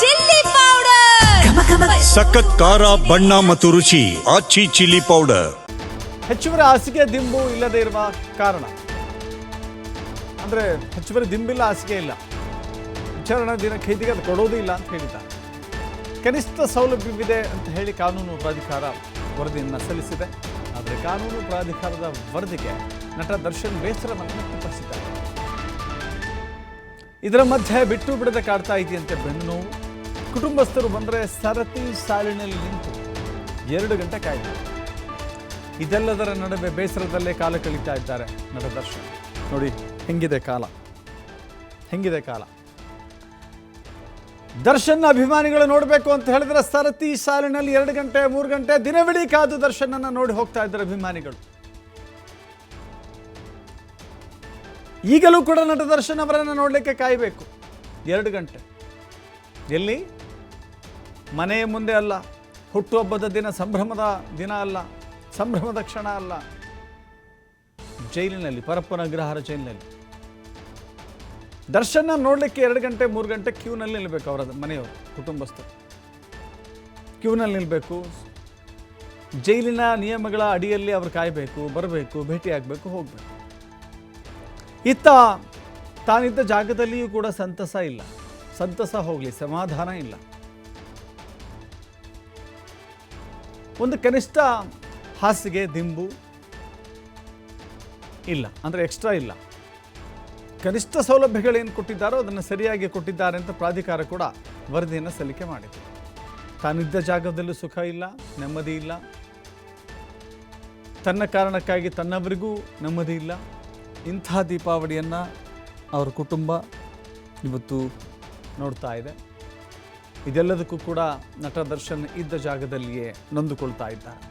Chilli powder. ಸಖತ್ ಖಾರ ಬಣ್ಣ ಮತ್ತು ರುಚಿ ಆಚಿ ಚಿಲ್ಲಿ ಪೌಡರ್. ಹೆಚ್ಚುವರಿ ಹಾಸಿಗೆ ದಿಂಬು ಇಲ್ಲದೆ ಇರುವ ಕಾರಣ. ಅಂದ್ರೆ ಹೆಚ್ಚುವರಿ ದಿಂಬಿಲ್ಲ ಹಾಸಿಗೆ ಇಲ್ಲ. ವಿಚಾರಣಾ ದಿನ ಖೈದಿಗೆ ಅದು ಕೊಡೋದು ಇಲ್ಲ ಅಂತ ಹೇಳಿದ್ದಾರೆ. ಕನಿಷ್ಠ ಸೌಲಭ್ಯವಿದೆ ಅಂತ ಹೇಳಿ ಕಾನೂನು ಪ್ರಾಧಿಕಾರ ವರದಿಯನ್ನು ಸಲ್ಲಿಸಿದೆ. ಆದರೆ ಕಾನೂನು ಪ್ರಾಧಿಕಾರದ ವರದಿಗೆ ನಟ ದರ್ಶನ್ ಬೇಸರವನ್ನು ವ್ಯಕ್ತಪಡಿಸಿದ್ದಾರೆ. ಇದರ ಮಧ್ಯೆ ಬಿಟ್ಟು ಬಿಡದೆ ಕಾಡ್ತಾ ಇದೆಯಂತೆ ಬೆನ್ನು. ಕುಟುಂಬಸ್ಥರು ಬಂದರೆ ಸರತಿ ಸಾಲಿನಲ್ಲಿ ನಿಂತು ಎರಡು ಗಂಟೆ ಕಾಯ್ತಾರೆ ಇದೆಲ್ಲದರ ನಡುವೆ ಬೇಸರದಲ್ಲೇ ಕಾಲ ಕಳೀತಾ ಇದ್ದಾರೆ ನಟ ದರ್ಶನ್. ನೋಡಿ, ಹೆಂಗಿದೆ ಕಾಲ. ಹೆಂಗಿದೆ ಕಾಲ. ದರ್ಶನ್ ಅಭಿಮಾನಿಗಳು ನೋಡಬೇಕು ಅಂತ ಹೇಳಿದ್ರೆ ಸರತಿ ಸಾಲಿನಲ್ಲಿ ಎರಡು ಗಂಟೆ, ಮೂರು ಗಂಟೆ ದಿನವಿಡೀ ಕಾದು ದರ್ಶನನ್ನ ನೋಡಿ ಹೋಗ್ತಾ ಇದ್ದಾರೆ ಅಭಿಮಾನಿಗಳು. ಈಗಲೂ ಕೂಡ ನಟ ದರ್ಶನ್ ಅವರನ್ನು ನೋಡಲಿಕ್ಕೆ ಕಾಯಬೇಕು. ಎರಡು ಗಂಟೆ. ಎಲ್ಲಿ? ಮನೆಯ ಮುಂದೆ ಅಲ್ಲ. ಹುಟ್ಟುಹಬ್ಬದ ದಿನ ಸಂಭ್ರಮದ ದಿನ ಅಲ್ಲ. ಸಂಭ್ರಮದ ಕ್ಷಣ ಅಲ್ಲ. ಜೈಲಿನಲ್ಲಿ, ಪರಪ್ಪನ ಅಗ್ರಹಾರ ಜೈಲಿನಲ್ಲಿ. ದರ್ಶನ ನೋಡಲಿಕ್ಕೆ ಎರಡು ಗಂಟೆ, ಮೂರು ಗಂಟೆ ಕ್ಯೂನಲ್ಲಿ ನಿಲ್ಲಬೇಕು ಅವರ ಮನೆಯವರು, ಕುಟುಂಬಸ್ಥರು. ಕ್ಯೂನಲ್ಲಿ ನಿಲ್ಲಬೇಕು ಜೈಲಿನ ನಿಯಮಗಳ ಅಡಿಯಲ್ಲಿ ಅವರು ಕಾಯಬೇಕು, ಬರಬೇಕು ಭೇಟಿಯಾಗಬೇಕು ಹೋಗಬೇಕು. ಇತ್ತ ತಾನಿದ್ದ ಜಾಗದಲ್ಲಿಯೂ ಕೂಡ ಸಂತಸ ಇಲ್ಲ. ಸಂತಸ ಹೋಗಲಿ, ಸಮಾಧಾನ ಇಲ್ಲ. ಒಂದು ಕನಿಷ್ಠ ಹಾಸಿಗೆ, ದಿಂಬು ಇಲ್ಲ, ಅಂದರೆ ಎಕ್ಸ್ಟ್ರಾ ಇಲ್ಲ. ಕನಿಷ್ಠ ಸೌಲಭ್ಯಗಳೇನು ಕೊಟ್ಟಿದ್ದಾರೋ ಅದನ್ನು ಸರಿಯಾಗಿ ಕೊಟ್ಟಿದ್ದಾರೆ ಅಂತ ಪ್ರಾಧಿಕಾರ ಕೂಡ ವರದಿಯನ್ನು ಸಲ್ಲಿಕೆ ಮಾಡಿದೆ. ತಾನಿದ್ದ ಜಾಗದಲ್ಲೂ ಸುಖ ಇಲ್ಲ, ನೆಮ್ಮದಿ ಇಲ್ಲ. ತನ್ನ ಕಾರಣಕ್ಕಾಗಿ ತನ್ನವರಿಗೂ ನೆಮ್ಮದಿ ಇಲ್ಲ. ಇಂಥ ದೀಪಾವಳಿಯನ್ನು ಅವರ ಕುಟುಂಬ ಇವತ್ತು ನೋಡ್ತಾ ಇದೆ. ಇದೆಲ್ಲದಕ್ಕೂ ಕೂಡ ನಟ ದರ್ಶನ್ ಇದ್ದ ಜಾಗದಲ್ಲಿಯೇ ನೊಂದುಕೊಳ್ತಾ ಇದ್ದಾರೆ.